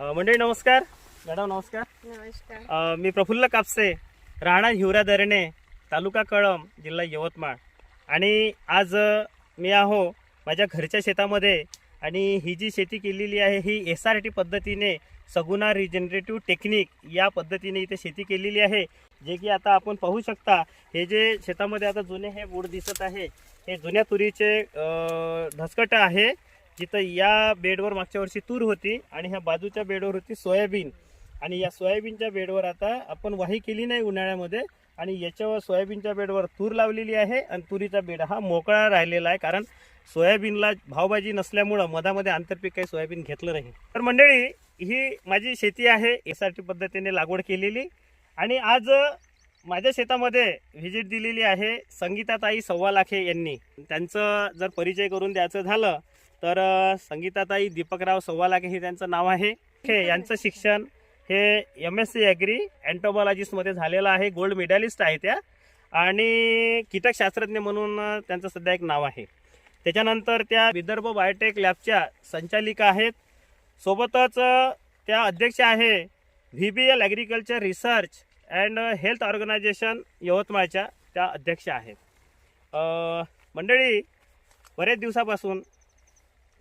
मंडळी नमस्कार. मॅडम नमस्कार. नमस्कार. अ, मी प्रफुल्ल कापसे राणा हिवरा दरणे तालुका कळम जिल्हा यवतमाळ. आणि आज अ, मी आहो माझ्या घरच्या शेतामध्ये आणि ही जी शेती केलेली आहे ही एस आर टी पद्धतीने सगुणा रिजनरेटिव्ह टेक्निक या पद्धतीने इथे शेती केलेली आहे. जे की आता आपण पाहू शकता हे जे शेतामध्ये आता जुने हे बोर्ड दिसत आहे हे जुन्या तुरीचे अ, ढसकट आहे. जिथं या बेडवर मागच्या वर्षी तूर होती आणि ह्या बाजूच्या बेडवर होती सोयाबीन. आणि या सोयाबीनच्या बेडवर आता आपण वाही केली नाही उन्हाळ्यामध्ये आणि याच्यावर सोयाबीनच्या बेडवर तूर लावलेली आहे आणि तुरीचा बेड हा मोकळा राहिलेला आहे कारण सोयाबीनला भावभाजी नसल्यामुळं मधामध्ये आंतरपीक काही सोयाबीन घेतलं नाही. तर मंडळी ही माझी शेती आहे एस आर टी पद्धतीने लागवड केलेली. आणि आज माझ्या शेतामध्ये व्हिजिट दिलेली आहे संगीताताई सव्वा लाखे यांनी. त्यांचं जर परिचय करून द्यायचं झालं तर संगीताताई दीपकराव सव्वालागे हे त्यांचं नाव आहे. हे यांचं शिक्षण हे एम एस सी ॲग्री अँटोबॉलॉजिस्टमध्ये झालेलं आहे. गोल्ड मेडलिस्ट आहे त्या आणि कीटकशास्त्रज्ञ म्हणून त्यांचं सध्या एक नाव आहे. त्याच्यानंतर त्या विदर्भ बायोटेक लॅबच्या संचालिका आहेत. सोबतच त्या अध्यक्ष आहे V B L agriculture research and health organization यवतमाळच्या त्या अध्यक्ष आहेत. मंडळी बरेच दिवसापासून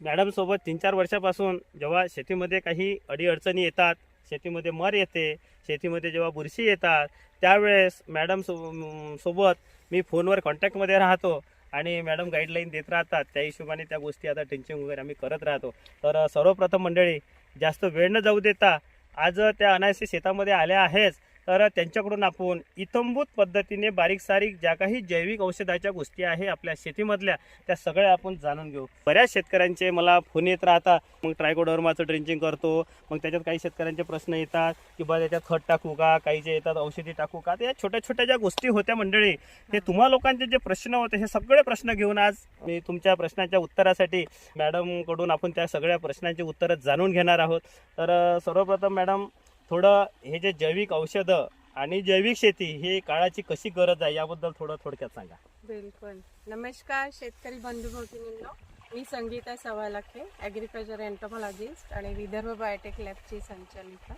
मॅडमसोबत तीन चार वर्षापासून जेव्हा शेतीमध्ये काही अडीअडचणी येतात शेतीमध्ये मर येते शेतीमध्ये जेव्हा बुरशी येतात त्यावेळेस मॅडम सो सोबत मी फोनवर कॉन्टॅक्टमध्ये राहतो आणि मॅडम गाईडलाईन देत राहतात. त्या हिशोबाने त्या गोष्टी आता टेन्शन वगैरे आम्ही करत राहतो. तर सर्वप्रथम मंडळी जास्त वेळ न जाऊ देता आज त्या अनायसी शेतामध्ये आल्या आहेच. तर त्यांच्याकडून आपण इतंभूत पद्धतीने बारीक सारीक ज्या काही जैविक औषधाच्या गोष्टी आहे आपल्या शेतीमधल्या त्या सगळ्या आपण जाणून घेऊ. बऱ्याच शेतकऱ्यांचे मला फोन येत राहतात मग ट्रायकोडर्माचं ड्रिंचिंग करतो मग त्याच्यात काही शेतकऱ्यांचे प्रश्न येतात की बा त्याच्यात खत टाकू का काही जे येतात औषधी टाकू का तर या छोट्या छोट्या ज्या गोष्टी होत्या मंडळी ते तुम्हा लोकांचे जे प्रश्न होते हे सगळे प्रश्न घेऊन आज मी तुमच्या प्रश्नाच्या उत्तरासाठी मॅडमकडून आपण त्या सगळ्या प्रश्नांची उत्तरं जाणून घेणार आहोत. तर सर्वप्रथम मॅडम थोडं हे जे जैविक औषधं आणि जैविक शेती ही काळाची कशी गरज आहे याबद्दल थोडं थोडक्यात सांगा. बिलकुल. नमस्कार शेतकरी बंधू भगिनींनो. मी संगीता सवालाखे ॲग्रिकल्चर एन्टोमॉलॉजिस्ट आणि विदर्भ बायोटेक लॅबची संचालिका.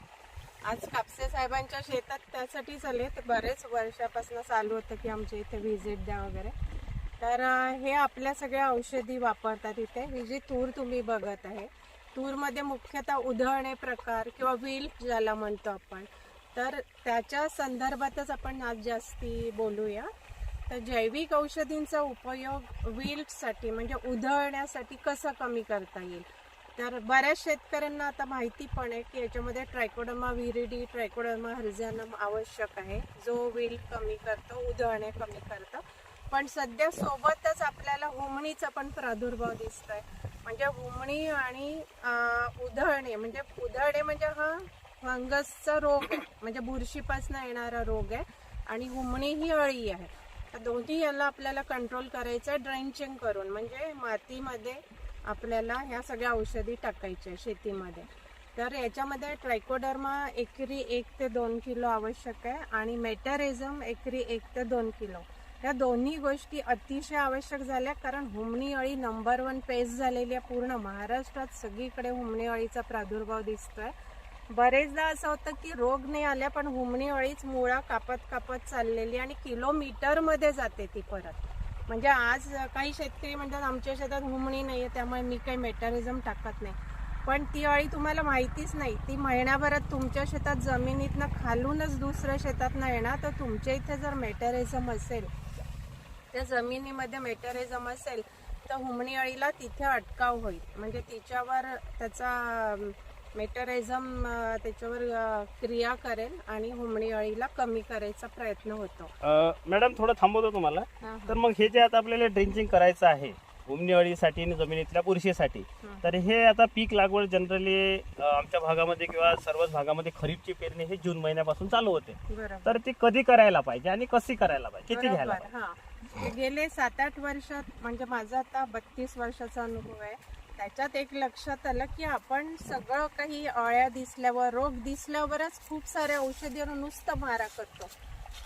आज कापसे साहेबांच्या शेतात त्यासाठीच आले तर बरेच वर्षापासून चालू होतं की आमच्या इथे व्हिजिट द्या वगैरे. तर हे आपल्या सगळ्या औषधी वापरतात इथे. ही जी तूर तुम्ही बघत आहे. तूरमध्ये मुख्यतः उधळणे प्रकार किंवा व्हील ज्याला म्हणतो आपण. तर त्याच्या संदर्भातच आपण आज जास्ती बोलूया. तर जैविक औषधींचा उपयोग विल्टसाठी म्हणजे उधळण्यासाठी कसं कमी करता येईल? तर बऱ्याच शेतकऱ्यांना आता माहिती पण आहे की याच्यामध्ये ट्रायकोडमा विरिडी ट्रायकोडमा हर्झॅनम आवश्यक आहे. जो विल्ट कमी करतो उधळणे कमी करतं. पण सध्या सोबतच आपल्याला होमणीचा पण प्रादुर्भाव दिसतोय. म्हणजे हुमणी आणि उधळणे. म्हणजे उधळणे म्हणजे हा फंगसचा रोग आहे. म्हणजे बुरशीपासून येणारा रोग आहे. आणि हुमणी ही अळी आहे. तर दोन्ही याला आपल्याला कंट्रोल करायचं आहे. ड्रेंचिंग करून. म्हणजे मातीमध्ये आपल्याला ह्या सगळ्या औषधी टाकायच्या शेतीमध्ये. तर याच्यामध्ये ट्रायकोडर्मा एकरी एक ते दोन किलो आवश्यक आहे. आणि मेटॅरिझम एकरी एक ते दोन किलो. या दोन्ही गोष्टी अतिशय आवश्यक झाल्या कारण हुमणी अळी नंबर वन पेस्ट झालेली आहे पूर्ण महाराष्ट्रात. सगळीकडे हुमणी अळीचा प्रादुर्भाव दिसतोय. बरेचदा असं होतं की रोग नाही आल्या पण हुमणी अळीच मुळा कापत कापत चाललेली आणि किलोमीटरमध्ये जाते ती परत. म्हणजे आज काही शेतकरी म्हणतात आमच्या शेतात हुमणी नाही आहे त्यामुळे मी काही मेटरिझम टाकत नाही. पण ती अळी तुम्हाला माहितीच नाही. ती महिन्याभरात तुमच्या शेतात जमिनीतनं खालूनच दुसऱ्या शेतातनं येणार तर तुमच्या इथे जर मेटरिझम असेल त्या जमिनीमध्ये मेटॅरिझम असेल तर हुमणी अळीला तिथे अटकाव होईल. म्हणजे तिच्यावर त्याचा मेटॅरिझम त्याच्यावर क्रिया करेल आणि हुमणी अळीला कमी करायचा प्रयत्न होतो. मॅडम थोडं थांबवतो तुम्हाला. तर मग हे जे आता आपल्याला ड्रिंचिंग करायचं आहे उमनी अळीसाठी आणि जमिनीतल्या बुरशीसाठी. तर हे आता पीक लागवड जनरली आमच्या भागामध्ये किंवा सर्वच भागामध्ये खरीपची पेरणी हे जून महिन्यापासून चालू होते. तर ती कधी करायला पाहिजे आणि कशी करायला पाहिजे? किती घ्यायला गेले सात आठ वर्षात म्हणजे माझा आता बत्तीस वर्षाचा अनुभव आहे. त्याच्यात एक लक्षात आलं की आपण सगळं काही अळ्या दिसल्यावर रोग दिसल्यावरच खूप साऱ्या औषधीवर नुसतं मारा करतो.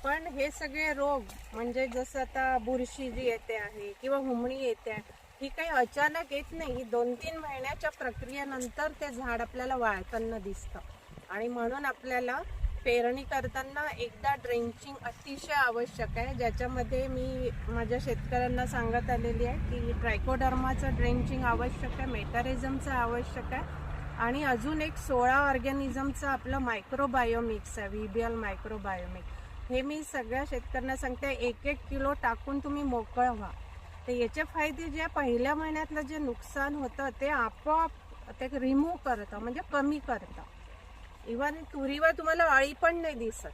पण हे सगळे रोग म्हणजे जसं आता बुरशी जी येते आहे किंवा हुमणी येते आहे ही काही अचानक येत नाही. दोन तीन महिन्याच्या प्रक्रियेनंतर ते झाड आपल्याला वाळताना दिसतं. आणि म्हणून आपल्याला पेरणी करताना एकदा ड्रेंचिंग अतिशय आवश्यक आहे. ज्याच्यामध्ये मी माझ्या शेतकऱ्यांना सांगत आलेली आहे की ट्रायकोडर्माचं ड्रेंचिंग आवश्यक आहे मेटारिझमचं आवश्यक आहे आणि अजून एक सोळा ऑर्गॅनिझमचं आपलं मायक्रोबायोमिक्स आहे व्हीबीएल मायक्रोबायोमिक हे मी सगळ्या शेतकऱ्यांना सांगते एक एक किलो टाकून तुम्ही मोकळं व्हा. तर याचे फायदे जे पहिल्या महिन्यातलं जे नुकसान होतं ते आपोआप ते रिमूव्ह करतं म्हणजे कमी करतं. इव्हन तुरीवर तुम्हाला अळी पण नाही दिसत.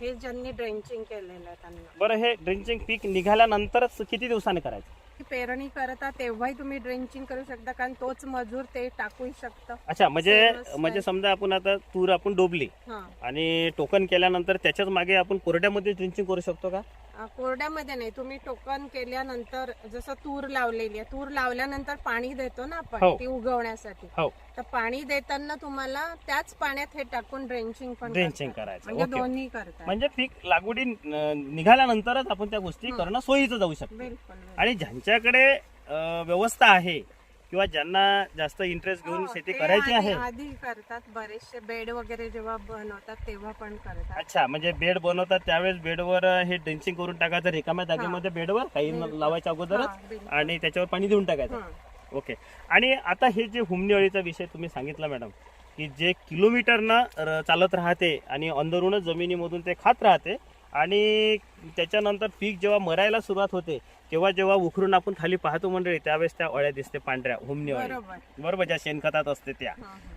हे ज्यांनी ड्रेंचिंग केलेलं आहे त्यांना. बरं हे ड्रिंचिंग पीक निघाल्यानंतरच किती दिवसांनी करायचं? की पेरणी करता तेव्हाही तुम्ही ड्रेंचिंग करू शकता कारण तोच मजूर ते टाकू शकतं. अच्छा म्हणजे म्हणजे. समजा आपण आता तूर आपण डोबली हां. आणि टोकन केल्यानंतर त्याच्याच मागे आपण कोरड्यामध्ये ड्रिंचिंग करू शकतो का? कोरड्यामध्ये नाही तुम्ही टोकन केल्यानंतर जसं तूर लावलेली आहे तूर लावल्यानंतर पाणी देतो ना आपण हो. ती उगवण्यासाठी हो तर पाणी देताना तुम्हाला त्याच पाण्यात हे टाकून ड्रेंचिंग पण ड्रेंचिंग करतात. करायचं म्हणजे ओके दोन्ही करतात म्हणजे पीक लागवडी निघाल्यानंतरच आपण त्या गोष्टी. करणं सोयीचं जाऊ शकतो बिलकुल बिलकुल. आणि ज्यांच्याकडे अं, व्यवस्था आहे किंवा ज्यांना जास्त इंटरेस्ट घेऊन हो, शेती करायची आहे आधी करतात बरेचसे बेड वगैरे जेव्हा बनवतात तेव्हा पण करतात अच्छा म्हणजे बेड बनवतात त्यावेळेस बेडवर हे ड्रेंचिंग करून टाकायचं रिकाम्या जागेमध्ये बेडवर काही. लावायच्या अगोदरच. आणि त्याच्यावर पाणी देऊन टाकायचं. ओके आणि आता हे जे हुमणी अळीचा विषय तुम्ही सांगितला मॅडम की जे किलोमीटरनं चालत राहते आणि अंदरूनच जमिनीमधून ते खात राहते आणि त्याच्यानंतर पीक जेव्हा मरायला सुरुवात होते तेव्हा जेव्हा उखरून आपण खाली पाहतो मंडळी त्यावेळेस त्या अळ्या दिसते पांढऱ्या अळी बरोबर ज्या शेणखतात असते त्या.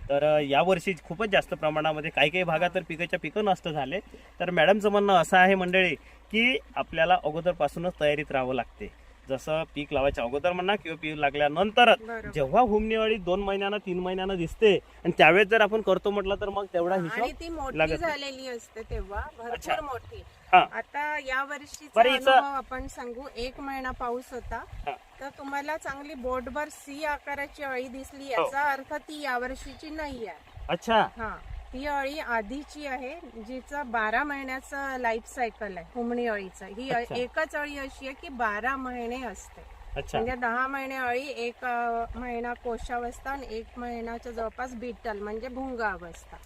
तर अ, यावर्षी खूपच जास्त प्रमाणामध्ये काही काही भागात तर पिकाच्या पिकं नष्ट झाले तर मॅडमचं म्हणणं असं आहे मंडळी की आपल्याला अगोदरपासूनच तयारीत राहावं लागते जसं पीक लावायच्या अगोदर म्हणा किंवा पीक लागल्यानंतरच बरोबर. जेव्हा हुमणी अळी दोन महिन्यानं तीन महिन्यानं दिसते आणि त्यावेळेस जर आपण करतो म्हटलं तर मग तेवढा हिशोब लागत. झालेली असते तेव्हा. भरपूर मोठी हा. आता या वर्षीचा बरं, हिचं- अनुभव आपण सांगू. एक महिना पाऊस होता. हा. तर तुम्हाला चांगली बोटभर सी आकाराची अळी दिसली हो. याचा अर्थ ती या वर्षीची नाही आहे. अच्छा. हा. ती अळी आधीची आहे जिचं बारा महिन्याचं लाईफ सायकल आहे हुमणी अळीचं. ही अ- अच्छा. एकच अळी अशी आहे की बारा महिने असते. अच्छा. म्हणजे दहा महिने अळी एक अ, महिना कोशावस्था आणि एक महिन्याच्या जवळपास बिटल म्हणजे भुंग अवस्था.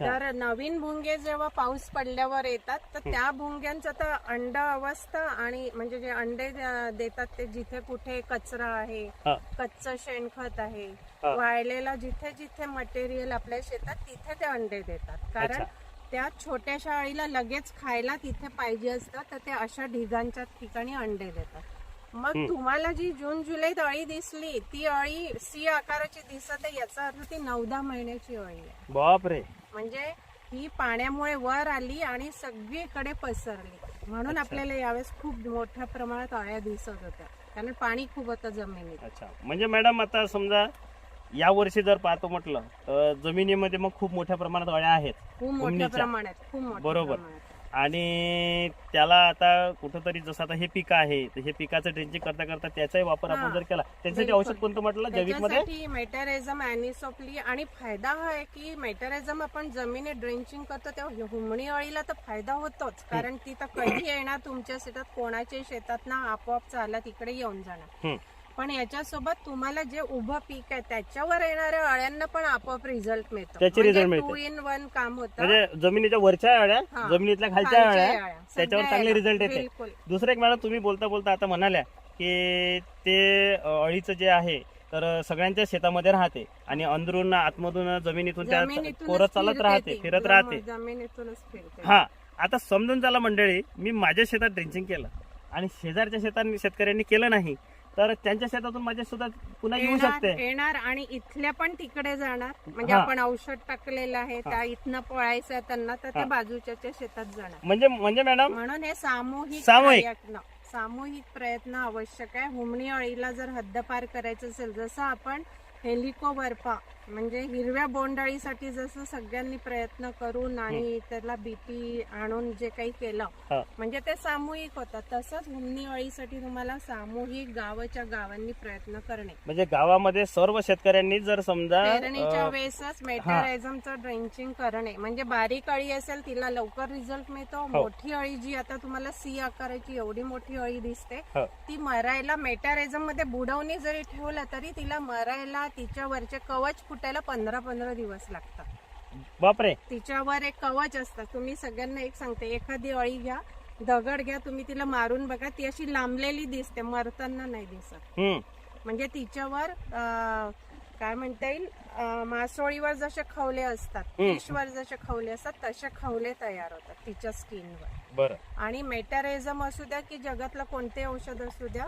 तर नवीन भुंगे जेव्हा पाऊस पडल्यावर येतात तर त्या भुंग्यांचं तर अंड अवस्था आणि म्हणजे जे अंडे देतात ते जिथे कुठे कचरा आहे. कच्चं शेणखत आहे. वाळलेला जिथे जिथे मटेरियल आपल्या शेतात तिथे ते अंडे देतात कारण. त्या छोट्याशा अळीला लगेच खायला तिथे पाहिजे असतं तर ते अशा ढिगांच्या ठिकाणी अंडे देतात मग. तुम्हाला जी जून जुलैत अळी दिसली ती अळी सी आकाराची दिसत आहे याचा अर्थ ती नऊ दहा महिन्याची अळी आहे बापरे म्हणजे ही पाण्यामुळे वर आली आणि सगळीकडे पसरली म्हणून अच्छा. आपल्याला यावेळेस खूप मोठ्या प्रमाणात अळ्या दिसत होत्या कारण पाणी खूप होतं जमिनीत अच्छा म्हणजे मॅडम आता समजा या वर्षी जर पाहतो म्हटलं तर जमिनीमध्ये मग खूप मोठ्या प्रमाणात अळ्या आहेत खूप मोठ्या. प्रमाणात खूप मोठ्या बरोबर. प्रमाणात. आणि त्याला आता कुठंतरी जसं आता हे पीक आहे तर हे पिकाचं ड्रेंचिंग करता करता त्याचाही वापर आपण. जर केला बिलकुल. औषध कोणतं म्हटलं जैविकमध्ये त्याच्यासाठी मेटॅरेझम अॅनिसोप्ली आणि फायदा हा आहे की मेटॅरेझम आपण जमिनीत ड्रेंचिंग करतो तेव्हा हुमणी अळीला तर फायदा होतोच कारण ती तर कधी येणार तुमच्या शेतात कोणाच्या शेतात ना आपोआप चालला तिकडे येऊन जाणार. पण याच्यासोबत तुम्हाला जे उभं पीक आहे त्याच्यावर येणाऱ्या अळ्यांना पण आपोआप रिझल्ट मिळतो त्याचे result मिळते. टू इन वन काम होतं म्हणजे जमिनीच्या वरच्या अळ्या हा. जमिनीतल्या खालच्या खालच्या अळ्या अळ्या. त्याच्यावर सगळ्या चांगले अळ्या. रिझल्ट येते बिलकुल दुसरं एक मॅडम तुम्ही बोलता बोलता आता म्हणाल्या की ते अ, अळीचं जे आहे तर सगळ्यांच्या शेतामध्ये राहते आणि अंदरून आतमधून जमिनीतून त्या जमिनीतूनच कोरत चालत फिरते राहते ती. फिरत राहते जमिनीतूनच फिरते हा आता समजून झाला मंडळी मी माझ्या शेतात ड्रेंचिंग केलं आणि शेजारच्या शेतात शेतकऱ्यांनी केलं नाही तर त्यांच्या शेतातून माझ्या सुद्धा पुन्हा येऊ येणार शकते येणार आणि इथल्या पण तिकडे जाणार म्हणजे हा. आपण औषध टाकलेलं आहे त्या इथनं पळायचं आहे त्यांना तर ते हा. बाजूच्या शेतात जाणार म्हणजे म्हणजे मॅडम म्हणून हे सामूहिक सामूहिक. प्रयत्न सामूहिक प्रयत्न आवश्यक आहे हुमणी अळीला जर हद्दपार करायचं असेल जसं आपण हेलिकोबर्पा म्हणजे हिरव्या बोंडाळीसाठी जसं सगळ्यांनी प्रयत्न करून आणि त्याला बीपी आणून जे काही केलं हा. म्हणजे ते सामूहिक होतं तसंच अळीसाठी तुम्हाला सामूहिक गावाच्या गावांनी प्रयत्न करणे. म्हणजे गावामध्ये सर्व शेतकऱ्यांनी जर समजा पेरणीच्या अं, वेळेसच मेटारायझमचं ड्रेंचिंग करणे. म्हणजे बारीक अळी असेल तिला लवकर रिझल्ट मिळतो. मोठी अळी जी आता तुम्हाला सी आकाराची एवढी मोठी अळी दिसते हो. ती मरायला मेटारायझममध्ये बुडवणी जरी ठेवलं तरी तिला मरायला तिच्यावरचे कवच फुटायला पंधरा पंधरा दिवस लागतात. बापरे. तिच्यावर एक कवच असतं. तुम्ही सगळ्यांना एक सांगते. एखादी अळी घ्या दगड घ्या तुम्ही तिला मारून बघा. ती अशी लांबलेली दिसते मरताना नाही दिसत. हम्म. म्हणजे तिच्यावर अं, काय म्हणता येईल? अं, मासोळीवर जसे खवले असतात हम्म. फिशवर जसे खवले असतात तसे खवले तयार होतात तिच्या स्किनवर. बरं. आणि मेटारेझम असू द्या की जगातलं कोणते औषध असू द्या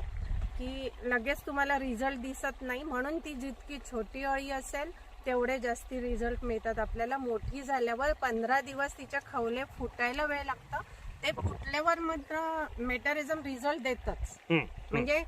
की लगेच तुम्हाला रिझल्ट दिसत नाही. म्हणून ती जितकी छोटी अळी असेल तेवढे जास्ती रिझल्ट मिळतात आपल्याला. मोठी झाल्यावर पंधरा दिवस तिच्या खवले फुटायला वेळ लागतं. ते फुटल्यावर मात्र मेटारिझम रिझल्ट देतच. म्हणजे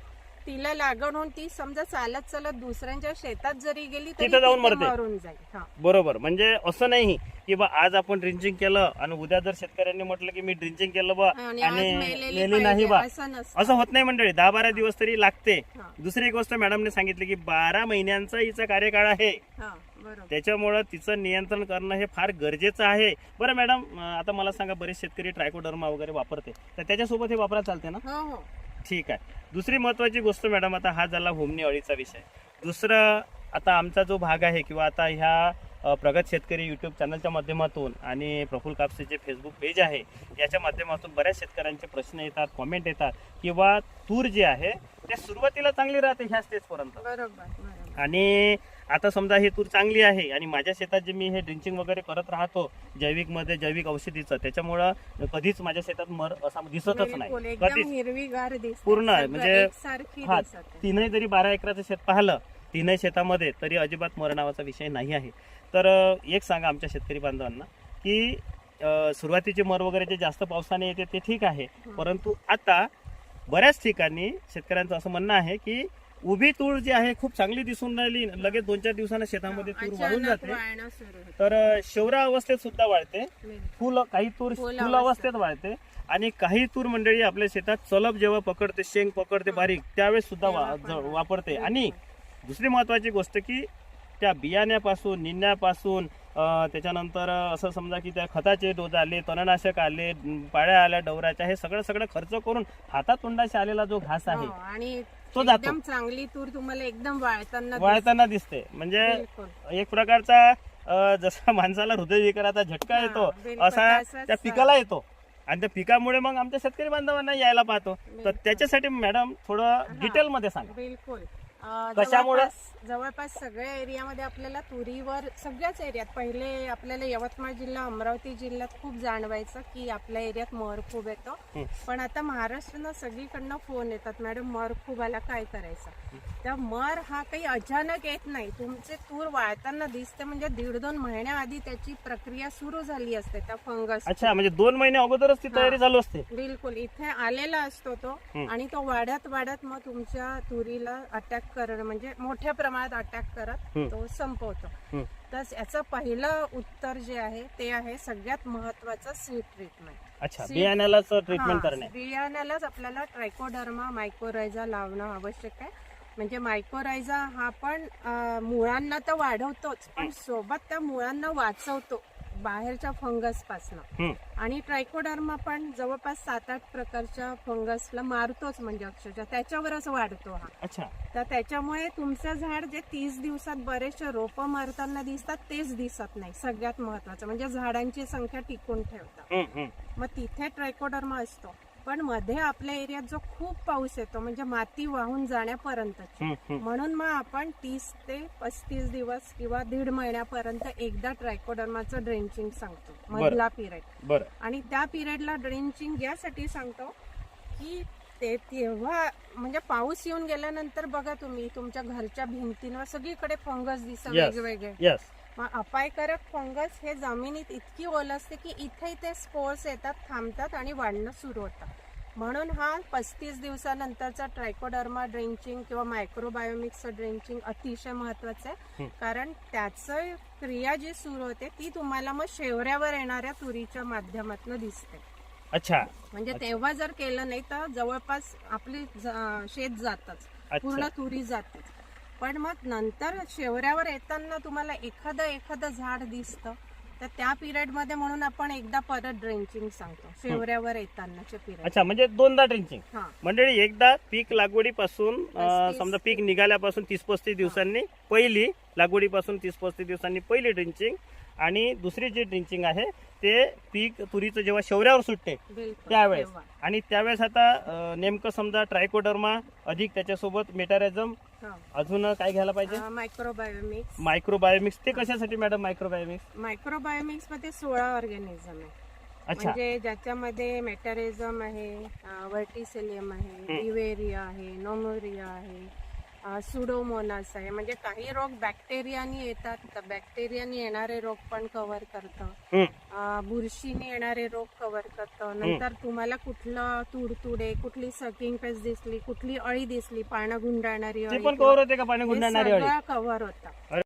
तिला लागण होऊन ती समजा चालत चालत दुसऱ्यांच्या शेतात जरी गेली तरी तिथं जाऊन तिथे मरते. मरून जाईल. हा. बरोबर. म्हणजे असं नाही की बा आज आपण ड्रिंचिंग केलं आणि उद्या जर शेतकऱ्यांनी म्हटलं की मी ड्रिंचिंग केलं बा आणि आज आणि मेलेली मेली नाही पाहिजे बा. असं नसतं. असं होत नाही मंडळी. दहा बारा दिवस तरी लागते. हा. दुसरी एक गोष्ट मॅडमने सांगितली की बारा महिन्यांचा हिचा कार्यकाळ आहे. हा बरोबर. त्याच्यामुळं तिचं नियंत्रण करणं हे फार गरजेचं आहे. बरं मॅडम अं, आता मला सांगा बरेच शेतकरी ट्रायकोडर्मा वगैरे वापरते. तर त्याच्यासोबत हे वापरायला चालते ना? हो हो. ठीक आहे. दुसरी महत्त्वाची गोष्ट मॅडम आता हा झाला होमनी अळीचा विषय. दुसरं आता आमचा जो भाग आहे किंवा आता ह्या प्रगत शेतकरी यूट्यूब चॅनलच्या माध्यमातून आणि प्रफुल कापसे जे फेसबुक पेज आहे याच्या माध्यमातून बऱ्याच शेतकऱ्यांचे प्रश्न येतात कॉमेंट येतात किंवा तूर जे आहे ते सुरुवातीला चांगली राहते ह्या स्टेजपर्यंत बरोबर. आणि आता समजा ही तूर चांगली आहे आणि माझ्या शेतात जे मी हे ड्रिंचिंग वगैरे करत राहतो जैविकमध्ये जैविक औषधीचं त्याच्यामुळं कधीच माझ्या शेतात मर असा दिसतच नाही. कधीच. पूर्ण म्हणजे- हा. तीनही जरी बारा एकराचं शेत पाहिलं तीनही शेतामध्ये तरी अजिबात मर नावाचा विषय नाही आहे. तर एक सांगा आमच्या शेतकरी बांधवांना की सुरुवातीचे मर वगैरे जे जास्त पावसाने येते ते ठीक आहे. परंतु आता बऱ्याच ठिकाणी शेतकऱ्यांचं असं म्हणणं आहे की उभी तूर जी आहे खूप चांगली दिसून राहिली. लगेच दोन चार दिवसानं शेतामध्ये तूर अचानक जाते. तर शेवरा अवस्थेत सुद्धा वाढते. फुल काही तूर फुल अवस्थेत. वाढते आणि काही तूर मंडळी आपल्या शेतात चलप जेव्हा पकडते शेंग पकडते बारीक त्यावेळेस सुद्धा वापरते. आणि दुसरी महत्वाची गोष्ट की त्या बियाण्यापासून निंदण्यापासून अं, त्याच्यानंतर असं समजा की त्या खताचे डोस आले तणनाशक आले पाळ्या आल्या डवराच्या हे सगळं सगळं खर्च करून हातात तोंडाशी आलेला जो घास आहे हो, आणि तो जातो. एकदम चांगली तूर तुम्हाला एकदम वाळताना वाळताना दिसते म्हणजे. बिलकुल. एक प्रकारचा अं, जसा माणसाला हृदयविकाराचा झटका येतो बिलकुल असा तसंच. त्या पिकाला येतो आणि त्या पिकामुळे मग आमच्या शेतकरी बांधवांना यायला पाहतो तर बिलकुल. त्याच्यासाठी मॅडम थोडं डिटेल मध्ये सांगा बिलकुल कशामुळं? जवळपास जवळपास सगळ्या एरियामध्ये आपल्याला तुरीवर सगळ्याच एरियात पहिले आपल्याला यवतमाळ जिल्हा अमरावती जिल्ह्यात खूप जाणवायचं की आपल्या एरियात मर खूप येतो. पण आता महाराष्ट्रानं सगळीकडनं फोन येतात मॅडम मर खूप आला काय करायचं त्या मर हा काही अचानक येत नाही तुमचे तूर वाळताना दिसते म्हणजे दीड दोन महिन्याआधी त्याची प्रक्रिया सुरू झाली असते त्या फंगस अच्छा म्हणजे दोन महिने अगोदरच ती तयारी चालू असते बिलकुल इथे आलेला असतो तो. आणि तो वाढत वाढत मग तुमच्या तुरीला अटॅक करणं म्हणजे मोठ्या प्रमाणात अटॅक करत. तो संपवतो. तर याचं पहिलं उत्तर जे आहे ते आहे सगळ्यात महत्वाचं सीड ट्रीटमेंट अच्छा सी- बियाण्यालाच ट्रीटमेंट करणे. बियाण्यालाच आपल्याला ट्रायकोडर्मा मायकोरायझा लावणं आवश्यक आहे. म्हणजे मायकोरायझा हा पण मुळांना तर वाढवतोच पण सोबत त्या मुळांना वाचवतो. बाहेरच्या फंगस पासन. हं. आणि ट्रायकोडर्मा पण जवळपास सात आठ प्रकारच्या फंगसला मारतोच म्हणजे अक्षरशः. त्याच्यावरच वाढतो हा. अच्छा. तर त्याच्यामुळे तुमचं झाड जे तीस दिवसात बरेचसे रोपं मारताना दिसतात तेच दिसत नाही. सगळ्यात महत्वाचं म्हणजे झाडांची संख्या टिकून ठेवतात. मग तिथे ट्रायकोडर्मा असतो. पण मध्ये आपल्या एरियात जो खूप पाऊस येतो म्हणजे माती वाहून जाण्यापर्यंत. म्हणून मग आपण तीस ते पस्तीस दिवस किंवा दीड महिन्यापर्यंत एकदा ट्रायकोडर्माचं ड्रेंचिंग सांगतो मधला पिरियड. आणि त्या पिरियडला ड्रेंचिंग यासाठी सांगतो की ते तेव्हा म्हणजे पाऊस येऊन गेल्यानंतर बघा तुम्ही तुमच्या घरच्या भिंतींवर सगळीकडे फंगस दिसत. वेगवेगळे. अपायकारक फंगस हे जमिनीत इतकी ओल असते की इथे इथे स्पोर्स येतात थांबतात आणि वाढणं सुरू होतं. म्हणून हा पस्तीस दिवसानंतरचा ट्रायकोडर्मा ड्रेंचिंग किंवा मायक्रोबायोमिक्सचं ड्रेंचिंग अतिशय महत्वाचं आहे. कारण त्याचं क्रिया जी सुरू होते ती तुम्हाला मग शेवऱ्यावर येणाऱ्या तुरीच्या माध्यमातून दिसते. अच्छा. म्हणजे तेव्हा जर केलं नाही तर जवळपास आपली शेत जातच. पूर्ण तुरी जाते पण मग नंतर शेवऱ्यावर येताना तुम्हाला एखादं एखादं झाड दिसतं. तर त्या पिरियडमध्ये म्हणून आपण एकदा परत ड्रेंचिंग सांगतो. शेवऱ्यावर येतानाच्या पिरियड अच्छा म्हणजे दोनदा ड्रिंचिंग. हा. मंडळी एकदा पीक लागवडीपासून अं, पस्तीस. समजा पीक निघाल्यापासून तीस पस्तीस दिवसांनी पहिली लागवडीपासून तीस पस्तीस दिवसांनी पहिली ड्रिंचिंग आणि दुसरी जी ड्रिंचिंग आहे ते पीक तुरीचं जेव्हा शौर्यावर सुटते त्यावेळेस. आणि त्यावेळेस आता नेमकं समजा ट्रायकोडर्मा अधिक त्याच्यासोबत मेटारेझम. अजून काय घ्यायला पाहिजे? मायक्रोबायोमिक्स मायक्रोबायोमिक्स ते कशासाठी मॅडम मायक्रोबायोमिक्स मायक्रोबायोमिक्समध्ये सोळा ऑर्गॅनिझम आहे. अच्छा. म्हणजे ज्याच्यामध्ये मेटारेझम आहे वर्टिसेलियम आहे इवेरिया आहे नोमोरिया आहे सुडोमोनास आहे. म्हणजे काही रोग बॅक्टेरियानी येतात तर बॅक्टेरियानी येणारे रोग पण कव्हर करतं. बुरशीने येणारे रोग कव्हर करतं. नंतर तुम्हाला कुठलं तुडतुडे कुठली सकिंग पेस्ट दिसली कुठली अळी दिसली पानं गुंडाळणारी अळी पण कव्हर होते का? पाणी गुंडाळणारी अळी? सगळं कव्हर होतं